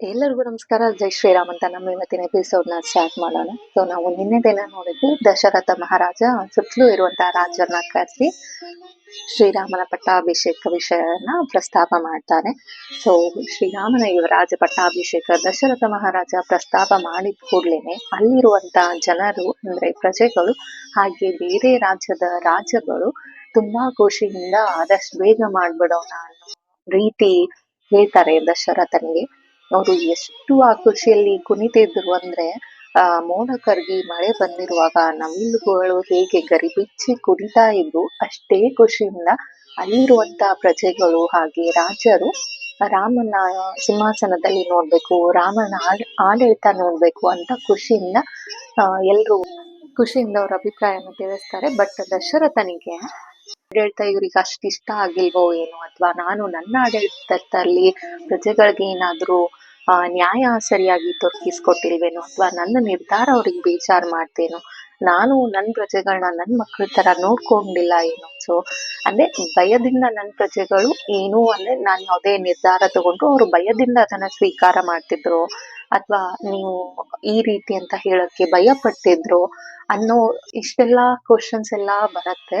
ಎಲ್ಲರಿಗೂ ನಮಸ್ಕಾರ. ಜೈ ಶ್ರೀರಾಮ್ ಅಂತ ನಮ್ಮ ಇವತ್ತಿನ ಎಪಿಸೋಡ್ನ ಸ್ಟಾರ್ಟ್ ಮಾಡೋಣ. ಸೊ ನಾವು ನಿನ್ನೆ ದಿನ ನೋಡಿದ್ವಿ ದಶರಥ ಮಹಾರಾಜ ಸುತ್ತಲೂ ಇರುವಂತಹ ರಾಜರನ್ನ ಕರೆಸಿ ಶ್ರೀರಾಮನ ಪಟ್ಟಾಭಿಷೇಕ ವಿಷಯನ ಪ್ರಸ್ತಾಪ ಮಾಡ್ತಾರೆ ಸೊ ಶ್ರೀರಾಮನ ಯುವರಾಜ ಪಟ್ಟಾಭಿಷೇಕ ದಶರಥ ಮಹಾರಾಜ ಪ್ರಸ್ತಾಪ ಮಾಡಿದ ಕೂಡ್ಲೇನೆ ಅಲ್ಲಿರುವಂತಹ ಜನರು, ಅಂದ್ರೆ ಪ್ರಜೆಗಳು, ಹಾಗೆ ಬೇರೆ ರಾಜ್ಯದ ರಾಜ್ಯಗಳು ತುಂಬಾ ಖುಷಿಯಿಂದ ಆದಷ್ಟು ಬೇಗ ಮಾಡ್ಬಿಡೋಣ ಅನ್ನೋ ರೀತಿ ಹೇಳ್ತಾರೆ ದಶರಥನಿಗೆ. ಅವರು ಎಷ್ಟು ಆ ಖುಷಿಯಲ್ಲಿ ಕುಣಿತಿದ್ರು ಅಂದ್ರೆ, ಆ ಮೋಡ ಕರಗಿ ಮಳೆ ಬಂದಿರುವಾಗ ನವಿಲುಗಳು ಹೇಗೆ ಗರಿಬಿಚ್ಚಿ ಕುಣಿತಾ ಇದ್ರು ಅಷ್ಟೇ ಖುಷಿಯಿಂದ ಅಲ್ಲಿರುವಂತ ಪ್ರಜೆಗಳು ಹಾಗೆ ರಾಜರು ರಾಮನ ಸಿಂಹಾಸನದಲ್ಲಿ ನೋಡ್ಬೇಕು, ರಾಮನ ಆಡ್- ಆಡಳಿತ ನೋಡ್ಬೇಕು ಅಂತ ಖುಷಿಯಿಂದ ಎಲ್ರು ಖುಷಿಯಿಂದ ಅವ್ರ ಅಭಿಪ್ರಾಯನ ತಿಳಿಸ್ತಾರೆ. ಬಟ್ ದಶರಥನಿಗೆ ಆಡಳಿತ ಇವ್ರಿಗೆ ಅಷ್ಟ್ ಇಷ್ಟ ಆಗಿಲ್ವೋ ಏನೋ ಅಥವಾ ನಾನು ನನ್ನ ಆಡಳಿತದಲ್ಲಿ ಪ್ರಜೆಗಳಿಗೆ ಏನಾದ್ರೂ ಆ, ನ್ಯಾಯ ಸರಿಯಾಗಿ ದೊರಕಿಸ್ಕೊಟ್ಟಿಲ್ವೇನೋ ಅಥವಾ ನನ್ನ ನಿರ್ಧಾರ ಅವ್ರಿಗೆ ಬೇಜಾರ್ ಮಾಡ್ತೇನೋ ನಾನು ನನ್ನ ಪ್ರಜೆಗಳನ್ನ ನನ್ನ ಮಕ್ಕಳ ತರ ನೋಡ್ಕೊಂಡಿಲ್ಲ ಏನೋ. ಸೊ ಅಂದ್ರೆ ಭಯದಿಂದ ನನ್ನ ಪ್ರಜೆಗಳು ಏನು ಅಂದ್ರೆ ನಾನು ಯಾವುದೇ ನಿರ್ಧಾರ ತಗೊಂಡ್ರು ಅವರು ಭಯದಿಂದ ಅದನ್ನ ಸ್ವೀಕಾರ ಮಾಡ್ತಿದ್ರು. ಅಥವಾ ನೀವು ಈ ರೀತಿ ಅಂತ ಹೇಳಕ್ಕೆ ಭಯ ಪಟ್ಟಿದ್ರು ಅನ್ನೋ ಇಷ್ಟೆಲ್ಲ ಕ್ವಶನ್ಸ್ ಎಲ್ಲ ಬರುತ್ತೆ.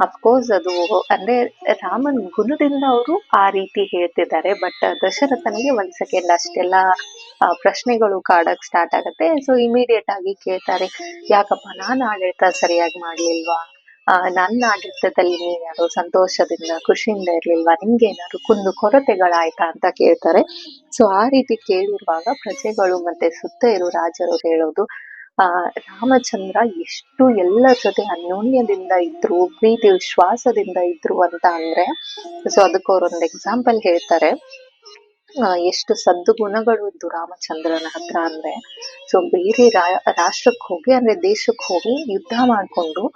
ಅಫ್ಕೋರ್ಸ್ ಅದು ಅಂದ್ರೆ ರಾಮನ್ ಗುಣದಿಂದ ಅವರು ಆ ರೀತಿ ಹೇಳ್ತಿದ್ದಾರೆ ಬಟ್ ದಶರಥನಿಗೆ ಒಂದ್ ಸೆಕೆಂಡ್ ಅಷ್ಟೆಲ್ಲ ಪ್ರಶ್ನೆಗಳು ಕಾಡಕ್ ಸ್ಟಾರ್ಟ್ ಆಗುತ್ತೆ. ಸೊ ಇಮಿಡಿಯೇಟ್ ಆಗಿ ಕೇಳ್ತಾರೆ, ಯಾಕಪ್ಪ ನಾನು ಆಡಳಿತ ಸರಿಯಾಗಿ ಮಾಡ್ಲಿಲ್ವಾ? ಆ, ನನ್ನ ಆಡಳಿತದಲ್ಲಿ ನೀನು ಸಂತೋಷದಿಂದ ಖುಷಿಯಿಂದ ಇರ್ಲಿಲ್ವಾ? ನಿಮ್ಗೆ ಏನಾದ್ರು ಕುಂದು ಕೊರತೆಗಳಾಯ್ತಾ ಅಂತ ಕೇಳ್ತಾರೆ. ಸೊ ಆ ರೀತಿ ಕೇಳಿರುವಾಗ ಪ್ರಜೆಗಳು ಮತ್ತೆ ಸುತ್ತ ಇರೋ ರಾಜರು ಹೇಳೋದು ಆ ರಾಮಚಂದ್ರ ಎಷ್ಟು ಎಲ್ಲರ ಜೊತೆ ಅನ್ಯೋನ್ಯದಿಂದ ಇದ್ರು ಪ್ರೀತಿ ವಿಶ್ವಾಸದಿಂದ ಇದ್ರು ಅಂತ ಅಂದ್ರೆ ಸೊ ಅದಕ್ಕೆ ಅವ್ರೊಂದು ಎಕ್ಸಾಂಪಲ್ ಹೇಳ್ತಾರೆ. ಎಷ್ಟು ಸದ್ಗುಣಗಳು ಇದ್ದು ರಾಮಚಂದ್ರನ ಹತ್ರ ಅಂದ್ರೆ. ಸೊ ಬೇರೆ ರಾ- ರಾಷ್ಟ್ರಕ್ ಹೋಗಿ, ಅಂದ್ರೆ ದೇಶಕ್ಕೆ ಹೋಗಿ ಯುದ್ಧ ಮಾಡ್ಕೊಂಡು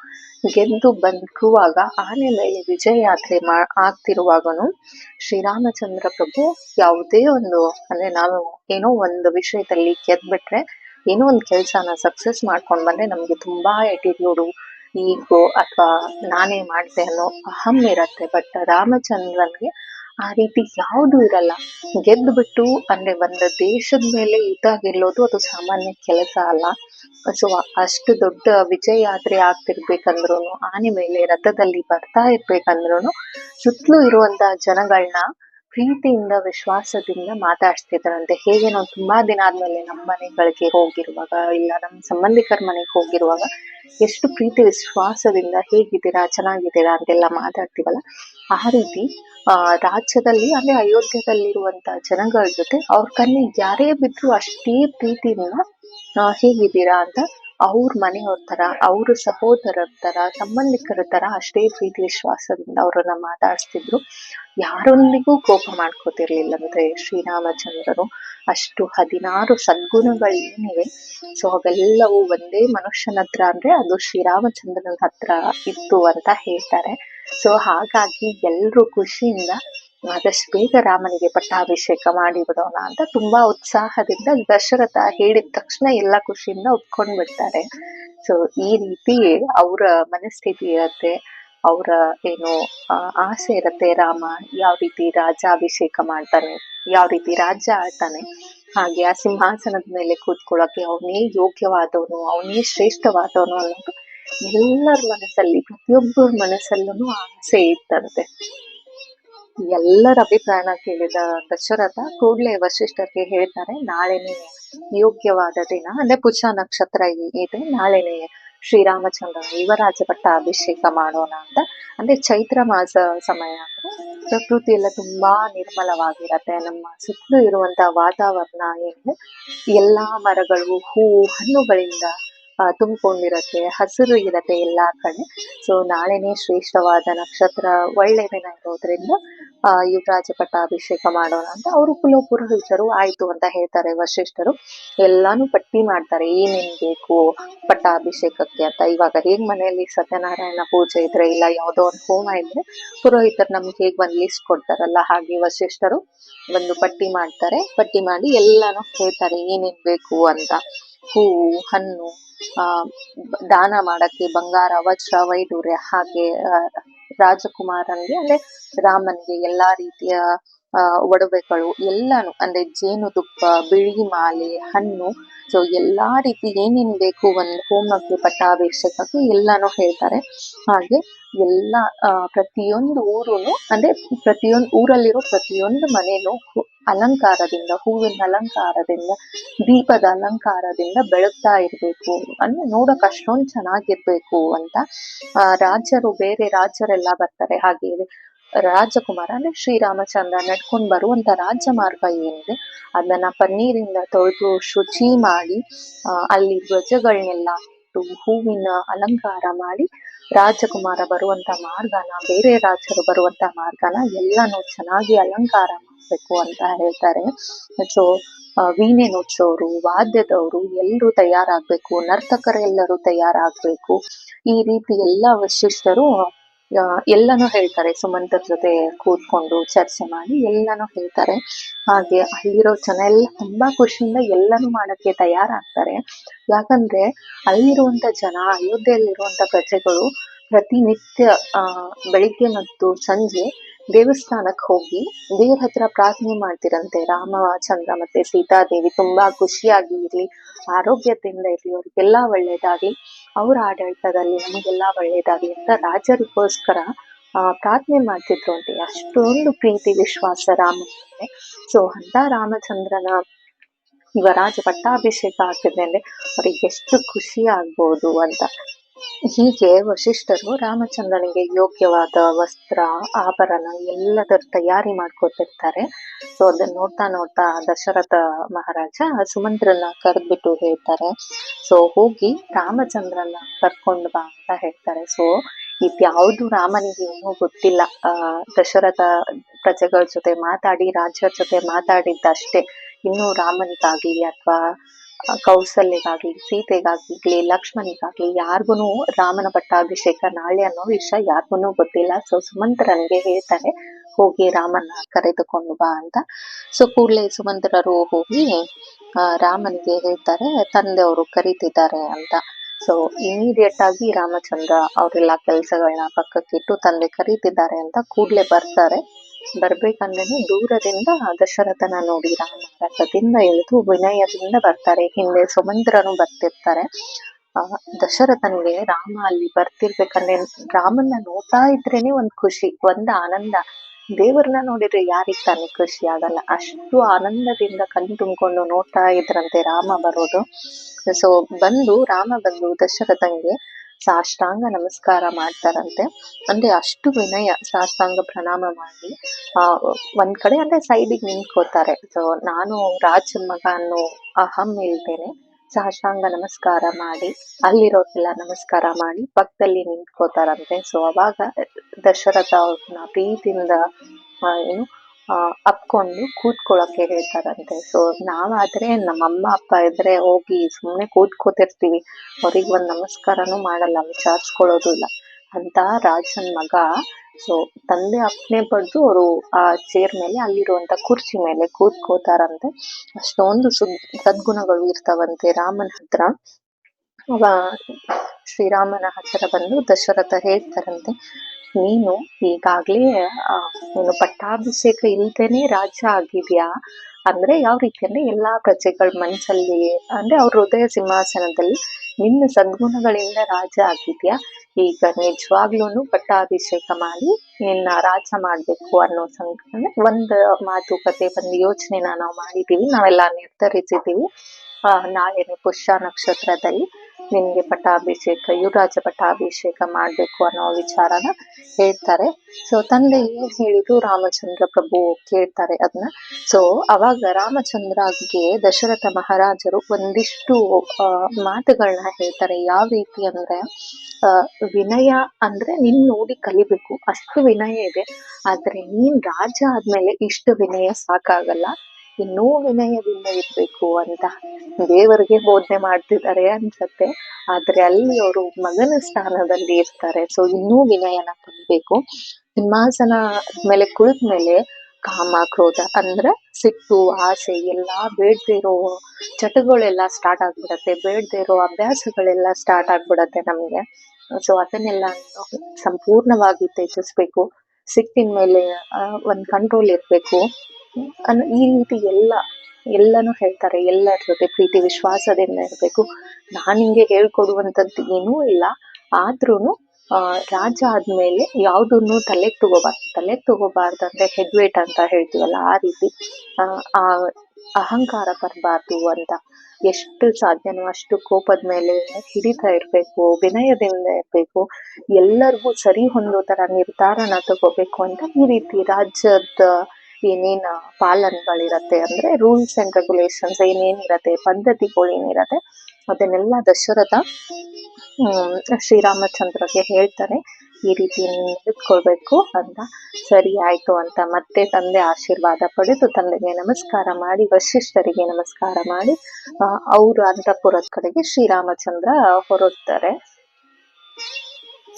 ಗೆದ್ದು ಬಂದಿರುವಾಗ ಆನೆ ಮೇಲೆ ವಿಜಯ ಯಾತ್ರೆ ಮಾ, ಆಗ್ತಿರುವಾಗನು ಶ್ರೀರಾಮಚಂದ್ರ ಪ್ರಭು ಯಾವುದೇ ಒಂದು, ಅಂದ್ರೆ ನಾವು ಏನೋ ಒಂದು ವಿಷಯದಲ್ಲಿ ಗೆದ್ಬಿಟ್ರೆ, ಏನೋ ಒಂದು ಕೆಲಸನ ಸಕ್ಸಸ್ ಮಾಡ್ಕೊಂಡ್ ಬಂದ್ರೆ ನಮ್ಗೆ ತುಂಬಾ ಎಟಿಟ್ಯೂಡು ಈಗೋ ಅಥವಾ ನಾನೇ ಮಾಡ್ದೆ ಅನ್ನೋ ಅಹಂ ಇರತ್ತೆ. ಬಟ್ ರಾಮಚಂದ್ರನ್ಗೆ ಆ ರೀತಿ ಯಾವುದು ಇರಲ್ಲ. ಗೆದ್ದು ಬಿಟ್ಟು ಅಂದ್ರೆ ಒಂದು ದೇಶದ ಮೇಲೆ ಯುದ್ಧ ಅದು ಸಾಮಾನ್ಯ ಕೆಲಸ ಅಲ್ಲ. ಸೊ ಅಷ್ಟು ದೊಡ್ಡ ವಿಜಯ ಯಾತ್ರೆ ಆಗ್ತಿರ್ಬೇಕಂದ್ರು ಆನೆ ಮೇಲೆ ರಥದಲ್ಲಿ ಬರ್ತಾ ಇರ್ಬೇಕಂದ್ರು ಸುತ್ತಲೂ ಇರುವಂತ ಜನಗಳನ್ನ ಪ್ರೀತಿಯಿಂದ, ವಿಶ್ವಾಸದಿಂದ ಮಾತಾಡ್ಸ್ತಿದ್ರಂತೆ. ಹೇಗೆ ನಾವು ತುಂಬಾ ದಿನ ಆದ್ಮೇಲೆ ನಮ್ಮ ಮನೆಗಳಿಗೆ ಹೋಗಿರುವಾಗ ಇಲ್ಲ ನಮ್ಮ ಸಂಬಂಧಿಕರ ಮನೆಗೆ ಹೋಗಿರುವಾಗ ಎಷ್ಟು ಪ್ರೀತಿ, ವಿಶ್ವಾಸದಿಂದ ಹೇಗಿದ್ದೀರಾ, ಚೆನ್ನಾಗಿದ್ದೀರಾ ಅಂತೆಲ್ಲ ಮಾತಾಡ್ತೀವಲ್ಲ, ಆ ರೀತಿ ಆ, ರಾಜ್ಯದಲ್ಲಿ, ಅಂದ್ರೆ ಅಯೋಧ್ಯದಲ್ಲಿರುವಂತ ಜನಗಳ ಜೊತೆ ಅವ್ರ ಕಣ್ಣಿಗೆ ಯಾರೇ ಬಿದ್ರು ಅಷ್ಟೇ ಪ್ರೀತಿಯಿಂದ ಹೇಗಿದ್ದೀರಾ ಅಂತ ಅವ್ರ ಮನೆಯವ್ರ ತರ, ಅವ್ರ ಸಹೋದರರ ತರ ಸಂಬಂಧಿಕರ ತರ ಅಷ್ಟೇ ಪ್ರೀತಿ ವಿಶ್ವಾಸದಿಂದ ಅವ್ರನ್ನ ಮಾತಾಡ್ಸ್ತಿದ್ರು. ಯಾರೊಂದಿಗೂ ಕೋಪ ಮಾಡ್ಕೋತಿರ್ಲಿಲ್ಲ ಅಂದ್ರೆ ಶ್ರೀರಾಮಚಂದ್ರರು. ಅಷ್ಟು ಹದಿನಾರು ಸದ್ಗುಣಗಳು ಏನಿವೆ. ಸೊ ಅವೆಲ್ಲವೂ ಒಂದೇ ಮನುಷ್ಯನ ಹತ್ರ ಅಂದ್ರೆ ಅದು ಶ್ರೀರಾಮಚಂದ್ರನ ಹತ್ರ ಇತ್ತು ಅಂತ ಹೇಳ್ತಾರೆ. ಸೊ ಹಾಗಾಗಿ ಎಲ್ರು ಖುಷಿಯಿಂದ ಆದಷ್ಟು ಬೇಗ ರಾಮನಿಗೆ ಪಟ್ಟಾಭಿಷೇಕ ಮಾಡಿ ಬಿಡೋಣ ಅಂತ ತುಂಬಾ ಉತ್ಸಾಹದಿಂದ ದಶರಥ ಹೇಳಿದ ತಕ್ಷಣ ಎಲ್ಲ ಖುಷಿಯಿಂದ ಒಪ್ಕೊಂಡ್ ಬಿಡ್ತಾರೆ ಸೊ ಈ ರೀತಿ ಅವರ ಮನಸ್ಥಿತಿ ಇರತ್ತೆ. ಅವರ ಏನು ಆಸೆ ಇರತ್ತೆ ರಾಮ ಯಾವ ರೀತಿ ರಾಜಾಭಿಷೇಕ ಮಾಡ್ತಾನೆ, ಯಾವ ರೀತಿ ರಾಜ್ಯ ಆಳ್ತಾನೆ ಹಾಗೆ ಆ ಸಿಂಹಾಸನದ ಮೇಲೆ ಕೂತ್ಕೊಳ್ಳೋಕೆ ಅವನೇ ಯೋಗ್ಯವಾದವನು, ಅವನೇ ಶ್ರೇಷ್ಠವಾದವನು ಅನ್ನೋದು ಎಲ್ಲರ ಮನಸ್ಸಲ್ಲಿ, ಪ್ರತಿಯೊಬ್ಬರ ಮನಸ್ಸಲ್ಲೂ ಆಸೆ ಇತ್ತಂತೆ ಎಲ್ಲರ ಅಭಿಪ್ರಾಯನ ಕೇಳಿದ ದಶರಥ ಕೂಡಲೇ ವಶಿಷ್ಠರಿಗೆ ಹೇಳ್ತಾರೆ, ನಾಳೆನೇ ಯೋಗ್ಯವಾದ ದಿನ. ಅಂದ್ರೆ ಪುಷ ನಕ್ಷತ್ರ ಇದೆ. ನಾಳೆನೇ ಶ್ರೀರಾಮಚಂದ್ರ ಯುವರಾಜ ಪಟ್ಟ ಅಭಿಷೇಕ ಮಾಡೋಣ ಅಂತ. ಅಂದ್ರೆ ಚೈತ್ರ ಮಾಸ ಸಮಯ ಅಂದ್ರೆ ಪ್ರಕೃತಿ ಎಲ್ಲ ತುಂಬಾ ನಿರ್ಮಲವಾಗಿರತ್ತೆ. ನಮ್ಮ ಸುತ್ತಲೂ ಇರುವಂತ ವಾತಾವರಣ ಏನಿದೆ, ಎಲ್ಲಾ ಮರಗಳು, ಹೂ, ಹಣ್ಣುಗಳಿಂದ ತುಂಬಿಕೊಂಡಿರತ್ತೆ, ಹಸಿರು ಇರತ್ತೆ ಎಲ್ಲಾ ಕಡೆ. ಸೊ ನಾಳೆನೇ ಶ್ರೇಷ್ಠವಾದ ನಕ್ಷತ್ರ ಒಳ್ಳೆ ದಿನ ಇರೋದ್ರಿಂದ ಯುವರಾಜ ಪಟ್ಟಾಭಿಷೇಕ ಮಾಡೋಣ ಅಂತ ಅವರು ಕುಲ ಪುರೋಹಿತರು ಆಯ್ತು ಅಂತ ಹೇಳ್ತಾರೆ ವಶಿಷ್ಠರು. ಎಲ್ಲಾನು ಪಟ್ಟಿ ಮಾಡ್ತಾರೆ, ಏನೇನ್ ಬೇಕು ಪಟ್ಟಾಭಿಷೇಕಕ್ಕೆ ಅಂತ. ಇವಾಗ ಹೇಗ್ ಮನೆಯಲ್ಲಿ ಸತ್ಯನಾರಾಯಣ ಪೂಜೆ ಇದ್ರೆ ಇಲ್ಲ ಯಾವ್ದೋ ಒಂದು ಹೋಮ ಇದ್ರೆ ಪುರೋಹಿತರು ನಮ್ಗೆ ಹೇಗ್ ಒಂದ್ ಲಿಸ್ಟ್ ಕೊಡ್ತಾರಲ್ಲ, ಹಾಗೆ ವಶಿಷ್ಠರು ಒಂದು ಪಟ್ಟಿ ಮಾಡ್ತಾರೆ. ಪಟ್ಟಿ ಮಾಡಿ ಎಲ್ಲಾನು ಹೇಳ್ತಾರೆ ಏನೇನ್ ಬೇಕು ಅಂತ. ಹೂವು ಹಣ್ಣು ಆ ದಾನ ಮಾಡಕ್ಕೆ ಬಂಗಾರ ವಜ್ರ ವೈಡೂರ್ಯ ಹಾಗೆ ರಾಜಕುಮಾರನಿಗೆ ಅಂದ್ರೆ ರಾಮನಿಗೆ ಎಲ್ಲಾ ರೀತಿಯ ಆ, ಒಡವೆಗಳು ಎಲ್ಲಾನು ಅಂದ್ರೆ ಜೇನುತುಪ್ಪ ಬಿಳಿ ಮಾಲೆ ಹಣ್ಣು ಸೊ ಎಲ್ಲಾ ರೀತಿ ಏನೇನ್ ಬೇಕು ಒಂದ್ ಹೋಮಕ್ಕೆ ಪಟ್ಟಾಭಿಷೇಕಕ್ಕೆ ಎಲ್ಲಾನು ಹೇಳ್ತಾರೆ. ಹಾಗೆ ಎಲ್ಲಾ ಪ್ರತಿಯೊಂದು ಊರುನು ಅಂದ್ರೆ ಪ್ರತಿಯೊಂದು ಊರಲ್ಲಿರೋ ಪ್ರತಿಯೊಂದು ಮನೇನು ಅಲಂಕಾರದಿಂದ, ಹೂವಿನ ಅಲಂಕಾರದಿಂದ, ದೀಪದ ಅಲಂಕಾರದಿಂದ ಬೆಳಗ್ತಾ ಇರಬೇಕು. ಅಂದ್ರೆ ನೋಡಕ್ ಅಷ್ಟೊಂದ್ ಚೆನ್ನಾಗಿರ್ಬೇಕು ಅಂತ, ಆ, ರಾಜರು, ಬೇರೆ ರಾಜರೆಲ್ಲ ಬರ್ತಾರೆ. ಹಾಗೆ ರಾಜಕುಮಾರ ಅಂದ್ರೆ ಶ್ರೀರಾಮಚಂದ್ರ ನಡ್ಕೊಂಡ್ ಬರುವಂತ ರಾಜ್ಯ ಮಾರ್ಗ ಏನಿದೆ, ಅದನ್ನ ಪನ್ನೀರಿಂದ ತೊಳೆದು ಶುಚಿ ಮಾಡಿ ಅಲ್ಲಿ ಧ್ವಜಗಳನ್ನೆಲ್ಲ ಹೂವಿನ ಅಲಂಕಾರ ಮಾಡಿ ರಾಜಕುಮಾರ ಬರುವಂತ ಮಾರ್ಗನ, ಬೇರೆ ರಾಜರು ಬರುವಂತ ಮಾರ್ಗನ ಎಲ್ಲಾನು ಚೆನ್ನಾಗಿ ಅಲಂಕಾರ ಮಾಡ್ಬೇಕು ಅಂತ ಹೇಳ್ತಾರೆ. ಸೊ ವೀಣೆ ನುಡ್ಸೋರು ವಾದ್ಯದವರು ಎಲ್ಲರೂ ತಯಾರಾಗ್ಬೇಕು, ನರ್ತಕರೆಲ್ಲರೂ ತಯಾರಾಗ್ಬೇಕು. ಈ ರೀತಿ ಎಲ್ಲ ವಶಿಷ್ಠರು ಎಲ್ಲಾನು ಹೇಳ್ತಾರೆ. ಸುಮಂತರ ಜೊತೆ ಕೂತ್ಕೊಂಡು ಚರ್ಚೆ ಮಾಡಿ ಎಲ್ಲಾನು ಹೇಳ್ತಾರೆ. ಹಾಗೆ ಅಲ್ಲಿರೋ ಜನ ಎಲ್ಲ ತುಂಬಾ ಖುಷಿಯಿಂದ ಎಲ್ಲಾನು ಮಾಡಕ್ಕೆ ತಯಾರಾಗ್ತಾರೆ. ಯಾಕಂದ್ರೆ ಅಲ್ಲಿರುವಂತ ಜನ, ಅಯೋಧ್ಯೆಯಲ್ಲಿರುವಂತ ಪ್ರಜೆಗಳು ಪ್ರತಿನಿತ್ಯ, ಆ, ಬೆಳಿಗ್ಗೆ ಮತ್ತು ಸಂಜೆ ದೇವಸ್ಥಾನಕ್ಕೆ ಹೋಗಿ ದೇವ್ರ ಹತ್ರ ಪ್ರಾರ್ಥನೆ ಮಾಡ್ತಿರಂತೆ. ರಾಮಚಂದ್ರ ಮತ್ತೆ ಸೀತಾದೇವಿ ತುಂಬಾ ಖುಷಿಯಾಗಿ ಇರ್ಲಿ, ಆರೋಗ್ಯದಿಂದ ಇರ್ಲಿ, ಅವ್ರಿಗೆಲ್ಲ ಒಳ್ಳೇದಾಗ್ಲಿ, ಅವ್ರ ಆಡಳಿತದಲ್ಲಿ ನಮಗೆಲ್ಲ ಒಳ್ಳೇದಾಗ್ಲಿ ಅಂತ ರಾಜರಿಗೋಸ್ಕರ, ಆ, ಪ್ರಾರ್ಥನೆ ಮಾಡ್ತಿದ್ರು ಅಂತೆ. ಅಷ್ಟೊಂದು ಪ್ರೀತಿ, ವಿಶ್ವಾಸ ರಾಮ ಸೊ ಅಂತ ರಾಮಚಂದ್ರನ ಯುವರಾಜ ಪಟ್ಟಾಭಿಷೇಕ ಅಂದ್ರೆ ಅವ್ರಿಗೆ ಎಷ್ಟು ಖುಷಿ ಆಗ್ಬೋದು ಅಂತ. ಹೀಗೆ ವಶಿಷ್ಠರು ರಾಮಚಂದ್ರನಿಗೆ ಯೋಗ್ಯವಾದ ವಸ್ತ್ರ, ಆಭರಣ ಎಲ್ಲದರ ತಯಾರಿ ಮಾಡ್ಕೊತಿರ್ತಾರೆ ಸೊ ಅದನ್ನ ನೋಡ್ತಾ ನೋಡ್ತಾ ದಶರಥ ಮಹಾರಾಜ ಸುಮಂತ್ರನ ಕರೆದ್ಬಿಟ್ಟು ಹೇಳ್ತಾರೆ. ಸೊ ಹೋಗಿ ರಾಮಚಂದ್ರನ ಕರ್ಕೊಂಡು ಬಾ ಅಂತ ಹೇಳ್ತಾರೆ. ಸೊ ಇದ್ಯಾವುದು ರಾಮನಿಗೆ ಏನೂ ಗೊತ್ತಿಲ್ಲ. ಆ, ದಶರಥ ಪ್ರಜೆಗಳ ಜೊತೆ ಮಾತಾಡಿ ರಾಜ್ಯರ ಜೊತೆ ಮಾತಾಡಿದ್ದಷ್ಟೇ. ಇನ್ನು ರಾಮನಿಗಾಗಿ ಅಥವಾ ಕೌಸಲ್ಯಗಾಗ್ಲಿ, ಸೀತೆಗಾಗ್ಲಿ, ಲಕ್ಷ್ಮಣಿಗಾಗ್ಲಿ, ಯಾರ್ಗುನು ರಾಮನ ಪಟ್ಟಾಭಿಷೇಕ, ನಾಳೆ ಅನ್ನೋ ವಿಷಯ ಯಾರ್ಗುನು ಗೊತ್ತಿಲ್ಲ. ಸೊ ಸುಮಂತ್ರನಿಗೆ ಹೇಳ್ತಾರೆ ಹೋಗಿ ರಾಮನ ಕರೆದುಕೊಂಡು ಬಾ ಅಂತ. ಸೊ ಕೂಡ್ಲೆ ಸುಮಂತ್ರರು ಹೋಗಿ ರಾಮನಿಗೆ ಹೇಳ್ತಾರೆ ತಂದೆಯವರು ಕರೀತಿದ್ದಾರೆ ಅಂತ. ಸೊ ಇಮಿಡಿಯೇಟ್ ಆಗಿ ರಾಮಚಂದ್ರ ಅವರೆಲ್ಲ ಕೆಲಸಗಳನ್ನ ಪಕ್ಕಕ್ಕಿಟ್ಟು ತಂದೆ ಕರೀತಿದ್ದಾರೆ ಅಂತ ಕೂಡ್ಲೆ ಬರ್ತಾರೆ. ಬರ್ಬೇಕಂದ್ರೆ ದೂರದಿಂದ ದಶರಥನ ನೋಡಿ ರಾಮ ರಥದಿಂದ ಇಳಿದು ವಿನಯದಿಂದ ಬರ್ತಾರೆ. ಹಿಂದೆ ಸುಮಂತ್ರನು ಬರ್ತಿರ್ತಾರೆ. ಆ, ದಶರಥನಿಗೆ ರಾಮ ಅಲ್ಲಿ ಬರ್ತಿರ್ಬೇಕಂದ್ರೆ ರಾಮನ್ನ ನೋಡ್ತಾ ಇದ್ರೇನೆ ಒಂದ್ ಖುಷಿ, ಒಂದ್ ಆನಂದ. ದೇವರನ್ನ ನೋಡಿದ್ರೆ ಯಾರಿಗ್ ತಾನೇ ಖುಷಿ ಆಗಲ್ಲ. ಅಷ್ಟು ಆನಂದದಿಂದ ಕಣ್ಣು ತುಂಬಿಕೊಂಡು ನೋಡ್ತಾ ಇದ್ರಂತೆ ರಾಮ ಬರೋದು. ಸೊ ಬಂದು ರಾಮ ಬಂದು ದಶರಥನ್ಗೆ ಸಾಷ್ಟಾಂಗ ನಮಸ್ಕಾರ ಮಾಡ್ತಾರಂತೆ. ಅಂದ್ರೆ ಅಷ್ಟು ವಿನಯ ಸಾಷ್ಟಾಂಗ ಪ್ರಣಾಮ ಮಾಡಿ, ಆ, ಒಂದ್ ಕಡೆ ಅಂದ್ರೆ ಸೈಡಿಗೆ ನಿಂತ್ಕೋತಾರೆ. ಸೊ ನಾನು ರಾಜನ್ ಮಗ ಅನ್ನೋ ಅಹಂ ಇಲ್ದೇನೆ ಸಾಷ್ಟಾಂಗ ನಮಸ್ಕಾರ ಮಾಡಿ, ಅಲ್ಲಿರೋರ್ಗೆಲ್ಲ ನಮಸ್ಕಾರ ಮಾಡಿ ಪಕ್ಕದಲ್ಲಿ ನಿಂತ್ಕೋತಾರಂತೆ. ಸೊ ಅವಾಗ ದಶರಥ ಅವ್ರನ್ನ ಪ್ರೀತಿಯಿಂದ ಏನು ಆ, ಅಪ್ಕೊಂಡು ಕೂತ್ಕೊಳ್ಳೋಕೆ ಹೇಳ್ತಾರಂತೆ. ಸೊ ನಾವಾದ್ರೆ ನಮ್ಮ ಅಮ್ಮ ಅಪ್ಪ ಇದ್ರೆ ಹೋಗಿ ಸುಮ್ನೆ ಕೂತ್ಕೋತಿರ್ತೀವಿ. ಅವ್ರಿಗೆ ಒಂದ್ ನಮಸ್ಕಾರನೂ ಮಾಡಲ್ಲ ವಿಚಾರಿಸ್ಕೊಳ್ಳೋದು ಇಲ್ಲ ಅಂತ ರಾಜನ್ ಮಗ ಸೊ ತಂದೆ ಅಪ್ಪನೆ ಪಡೆದು ಅವರು ಆ ಚೇರ್ ಮೇಲೆ ಅಲ್ಲಿರುವಂತ ಕುರ್ಚಿ ಮೇಲೆ ಕೂತ್ಕೋತಾರಂತೆ. ಅಷ್ಟೊಂದು ಸುದ್ ಸದ್ಗುಣಗಳು ಇರ್ತಾವಂತೆ ರಾಮನ ಹತ್ರ. ಅವ ಶ್ರೀರಾಮನ ಹತ್ರ ಬಂದು ದಶರಥ ಹೇಳ್ತಾರಂತೆ. ನೀನು ಈಗಾಗ್ಲೇ ನೀನು ಪಟ್ಟಾಭಿಷೇಕ ಇಲ್ದೇನೆ ರಾಜ ಆಗಿದ್ಯಾ? ಅಂದ್ರೆ ಯಾವ ರೀತಿ ಅಂದ್ರೆ ಎಲ್ಲಾ ಪ್ರಜೆಗಳ ಮನಸ್ಸಲ್ಲಿ ಅಂದ್ರೆ ಅವ್ರ ಹೃದಯ ಸಿಂಹಾಸನದಲ್ಲಿ ನಿನ್ನ ಸದ್ಗುಣಗಳಿಂದ ರಾಜ ಆಗಿದ್ಯಾ? ಈಗ ನಿಜವಾಗ್ಲೂನು ಪಟ್ಟಾಭಿಷೇಕ ಮಾಡಿ ನಿನ್ನ ರಾಜ ಮಾಡ್ಬೇಕು ಅನ್ನೋ ಸಂಕ ಒಂದ್ ಮಾತುಕತೆ ಒಂದ್ ಯೋಚನೆನ ನಾವು ಮಾಡಿದೀವಿ, ನಾವೆಲ್ಲ ನಿರ್ಧರಿಸಿದ್ದೀವಿ ಆ, ನಾಳೆನೆ ಪುಷ್ಯ ನಕ್ಷತ್ರದಲ್ಲಿ. ನಿನ್ಗೆ ಪಟ್ಟಾಭಿಷೇಕ, ಯುವರಾಜ ಪಟ್ಟಾಭಿಷೇಕ ಮಾಡ್ಬೇಕು ಅನ್ನೋ ವಿಚಾರನ ಹೇಳ್ತಾರೆ. ಸೊ ತಂದೆ ಏನ್ ಹೇಳಿದ್ರು? ರಾಮಚಂದ್ರ ಪ್ರಭು ಕೇಳ್ತಾರೆ ಅದನ್ನ ಸೊ ಅವಾಗ ರಾಮಚಂದ್ರಗೆ ದಶರಥ ಮಹಾರಾಜರು ಒಂದಿಷ್ಟು ಮಾತುಗಳನ್ನ ಹೇಳ್ತಾರೆ. ಯಾವ ರೀತಿ ಅಂದ್ರೆ ವಿನಯ ಅಂದ್ರೆ ನಿನ್ ನೋಡಿ ಕಲಿಬೇಕು. ಅಷ್ಟು ವಿನಯ ಇದೆ. ಆದ್ರೆ ನೀನ್ ರಾಜ ಆದ್ಮೇಲೆ ಇಷ್ಟು ವಿನಯ ಸಾಕಾಗಲ್ಲ. ಇನ್ನೂ ವಿನಯದಿಂದ ಇರ್ಬೇಕು ಅಂತ. ದೇವರಿಗೆ ಬೋಧನೆ ಮಾಡ್ತಿದ್ದಾರೆ ಅನ್ಸತ್ತೆ. ಆದ್ರೆ ಅಲ್ಲಿ ಅವರು ಮಗನ ಸ್ಥಾನದಲ್ಲಿ ಇರ್ತಾರೆ. ಸೊ ಇನ್ನೂ ವಿನಯನ ಕಲಿಬೇಕು ಸಿಂಹಾಸನ ಮೇಲೆ ಕುಳಿತ ಮೇಲೆ ಕಾಮ, ಕ್ರೋಧ ಅಂದ್ರೆ ಸಿಟ್ಟು, ಆಸೆ ಎಲ್ಲಾ ಬೇಡದೆ ಇರೋ ಚಟಗಳೆಲ್ಲ ಸ್ಟಾರ್ಟ್ ಆಗ್ಬಿಡತ್ತೆ. ಬೇಡದೆ ಇರೋ ಅಭ್ಯಾಸಗಳೆಲ್ಲ ಸ್ಟಾರ್ಟ್ ಆಗ್ಬಿಡತ್ತೆ ನಮ್ಗೆ. ಸೊ ಅದನ್ನೆಲ್ಲ ಸಂಪೂರ್ಣವಾಗಿ ತ್ಯಜಿಸ್ಬೇಕು. ಸಿಟ್ಟಿನ ಮೇಲೆ ಒಂದ್ ಕಂಟ್ರೋಲ್ ಇರಬೇಕು. ಈ ರೀತಿ ಎಲ್ಲ, ಎಲ್ಲಾನು ಹೇಳ್ತಾರೆ, ಎಲ್ಲರ ಜೊತೆ ಪ್ರೀತಿ, ವಿಶ್ವಾಸದಿಂದ ಇರಬೇಕು. ನಾನು ಹಿಂಗೆ ಹೇಳ್ಕೊಡುವಂಥದ್ದು ಏನೂ ಇಲ್ಲ. ಆದ್ರೂನು ರಾಜ ಆದ್ಮೇಲೆ ಯಾವುದನ್ನು ತಲೆಗೆ ತಗೋಬಾರ್ದು ತಲೆಗೆ ತಗೋಬಾರ್ದು ಅಂದ್ರೆ ಹೆಡ್ವೇಟ್ ಅಂತ ಹೇಳ್ತೀವಲ್ಲ ಆ ರೀತಿ ಆ ಅಹಂಕಾರ ಬರಬಾರ್ದು ಅಂತ. ಎಷ್ಟು ಸಾಧ್ಯನೋ ಅಷ್ಟು ಕೋಪದ ಮೇಲೆ ಹಿಡಿತಾ ಇರಬೇಕು, ವಿನಯದಿಂದ ಇರಬೇಕು, ಎಲ್ಲರಿಗೂ ಸರಿ ಹೊಂದೋ ತರ ನಿರ್ಧಾರನ ತಗೋಬೇಕು ಅಂತ ಈ ರೀತಿ ರಾಜ್ಯದ ಏನೇನ್ ಪಾಲನ್ಗಳಿರತ್ತೆ ಅಂದ್ರೆ ರೂಲ್ಸ್ ಅಂಡ್ ರೆಗ್ಯುಲೇಷನ್ಸ್ ಏನೇನಿರತ್ತೆ, ಪದ್ಧತಿಗಳು ಏನಿರತ್ತೆ, ಅದನ್ನೆಲ್ಲ ದಶರಥ ಶ್ರೀರಾಮಚಂದ್ರಗೆ ಹೇಳ್ತಾರೆ ಈ ರೀತಿ ನಡೆದುಕೊಳ್ಬೇಕು ಅಂತ. ಸರಿ ಆಯ್ತು ಅಂತ ಮತ್ತೆ ತಂದೆ ಆಶೀರ್ವಾದ ಪಡೆದು ತಂದೆಗೆ ನಮಸ್ಕಾರ ಮಾಡಿ ವಶಿಷ್ಠರಿಗೆ ನಮಸ್ಕಾರ ಮಾಡಿ ಅವರು ಅಂತಃಪುರದ ಕಡೆಗೆ ಶ್ರೀರಾಮಚಂದ್ರ ಹೊರಡ್ತಾರೆ.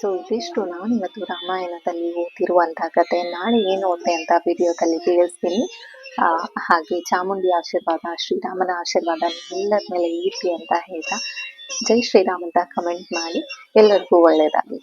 ಸೊ ಇದಿಷ್ಟು ನಾನು ಇವತ್ತು ರಾಮಾಯಣದಲ್ಲಿ ಓದಿರುವಂತಹ ಕತೆ ನಾಳೆ ಏನು ಓದ್ತೆ ಅಂತ ವಿಡಿಯೋದಲ್ಲಿ ತಿಳಿಸ್ತೀನಿ. ಹಾಗೆ ಚಾಮುಂಡಿ ಆಶೀರ್ವಾದ, ಶ್ರೀರಾಮನ ಆಶೀರ್ವಾದ ಎಲ್ಲರ ಮೇಲೆ ಇರ್ಲಿ ಅಂತ ಹೇಳ್ತಾ, ಜೈ ಶ್ರೀರಾಮ್ ಅಂತ ಕಮೆಂಟ್ ಮಾಡಿ. ಎಲ್ಲರಿಗೂ ಒಳ್ಳೇದಾಗಲಿ